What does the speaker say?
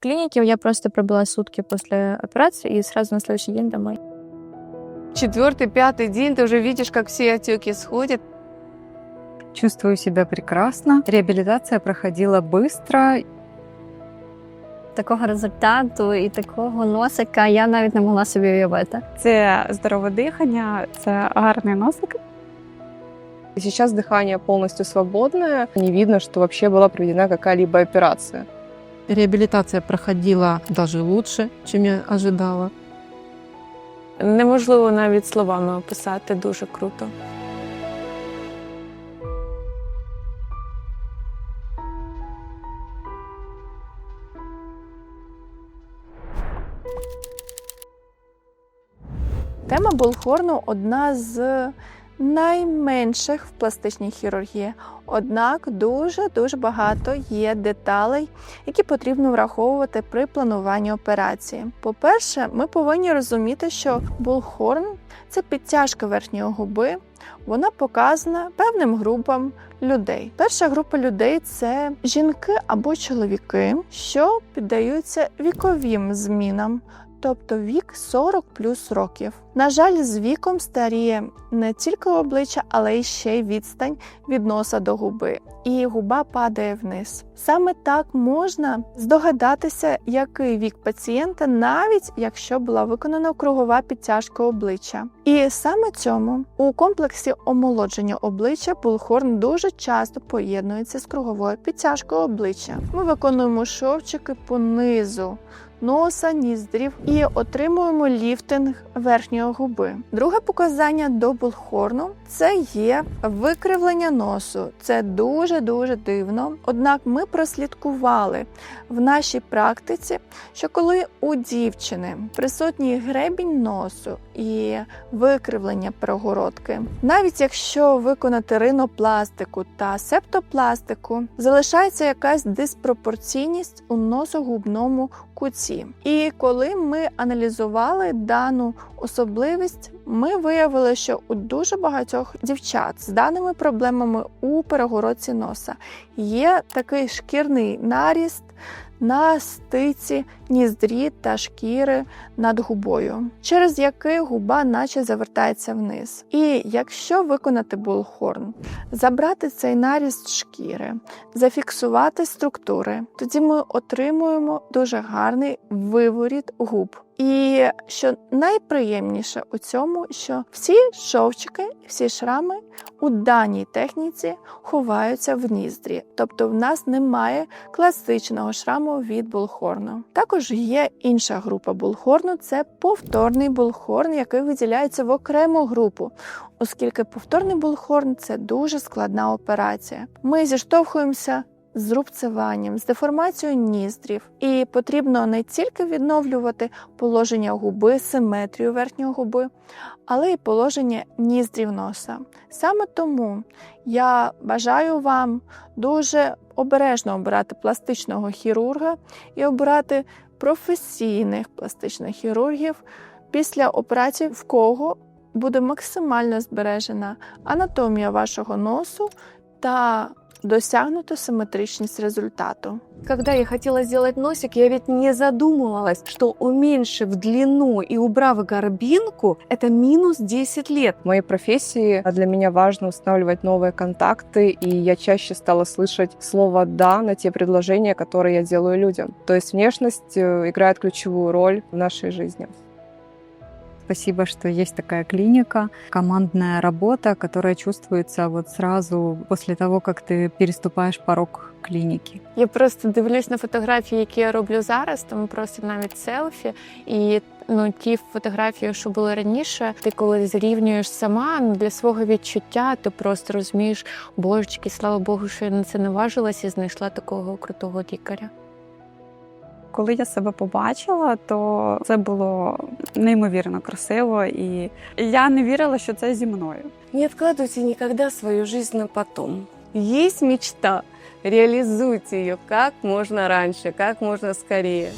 клинике я просто пробыла сутки после операции и сразу на следующий день домой. Четвертый, пятый день ты уже видишь, как все отеки сходят. Чувствую себя прекрасно. Реабилитация проходила быстро. Такого результату і такого носика я навіть не могла собі уявити. Це здорове дихання, це гарний носик. И Сейчас дыхание полностью свободное. Не видно, что вообще была проведена какая-либо операция. Реабилитация проходила даже лучше, чем я ожидала. Неможливо навіть словами описати дуже круто. Тема Болхорну одна з найменших в пластичній хірургії. Однак дуже дуже багато є деталей, які потрібно враховувати при плануванні операції. По-перше, ми повинні розуміти, що Болхорн це підтяжка верхньої губи. Вона показана певним групам людей. Перша група людей це жінки або чоловіки, що піддаються віковим змінам, тобто вік 40 плюс років. На жаль, з віком старіє не тільки обличчя, але й ще й відстань від носа до губи, і губа падає вниз. Саме так можна здогадатися, який вік пацієнта, навіть якщо була виконана кругова підтяжка обличчя. І саме цьому у комплексі омолодження обличчя Булхорн дуже часто поєднується з круговою підтяжкою обличчя. Ми виконуємо шовчики по низу носа, ніздрів і отримуємо ліфтинг верхньої губи. Друге показання до булхорну це є викривлення носу. Це дуже дуже дивно. Однак ми прослідкували в нашій практиці, що коли у дівчини присутній гребінь носу і викривлення перегородки, навіть якщо виконати ринопластику та септопластику, залишається якась диспропорційність у носогубному куті. І коли ми аналізували дану особливість, ми виявили, що у дуже багатьох дівчат з даними проблемами у перегородці носа є такий шкірний наріст на стиці ніздрі та шкіри над губою, через який губа наче завертається вниз. І якщо виконати булхорн, забрати цей наріст шкіри, зафіксувати структури, тоді ми отримуємо дуже гарний виворіт губ. І що найприємніше у цьому, що всі шовчики, всі шрами у даній техніці ховаються в ніздрі, тобто в нас немає класичного шраму від булхорну. Також є інша група булхорну це повторний булхорн, який виділяється в окрему групу, оскільки повторний булхорн це дуже складна операція. Ми зіштовхуємося з рубцеванням, з деформацією ніздрів, і потрібно не тільки відновлювати положення губи, симетрію верхньої губи, але й положення ніздрів носа. Саме тому я бажаю вам дуже обережно обирати пластичного хірурга і обирати професійних пластичних хірургів після операції, в кого буде максимально збережена анатомія вашого носу та досягнуто симетричність результату. Когда я хотела сделать носик, я ведь не задумывалась, что уменьшив длину и убрав горбинку, это минус 10 лет. В моей профессии для меня важно устанавливать новые контакты, и я чаще стала слышать слово «да» на те предложения, которые я делаю людям. То есть внешность э, играет ключевую роль в нашей жизни. Спасибо, что есть такая клиника, командная работа, которая чувствуется вот сразу после того, как ты переступаешь порог клиники. Я просто дивлюсь на фотографії, які я роблю зараз, тому просто навіть селфі. І ну ті фотографії, що були раніше, ти коли зрівнюєш сама ну, для свого відчуття, ти просто розумієш, божечки, слава Богу, що я на це наважилась і знайшла такого крутого лікаря. Коли я себе побачила, то це було неймовірно красиво, і я не вірила, що це зі мною. Не відкладуйте ніколи свою жизнь на потом. Є мечта, реалізуйте її як можна раніше, як можна скорее.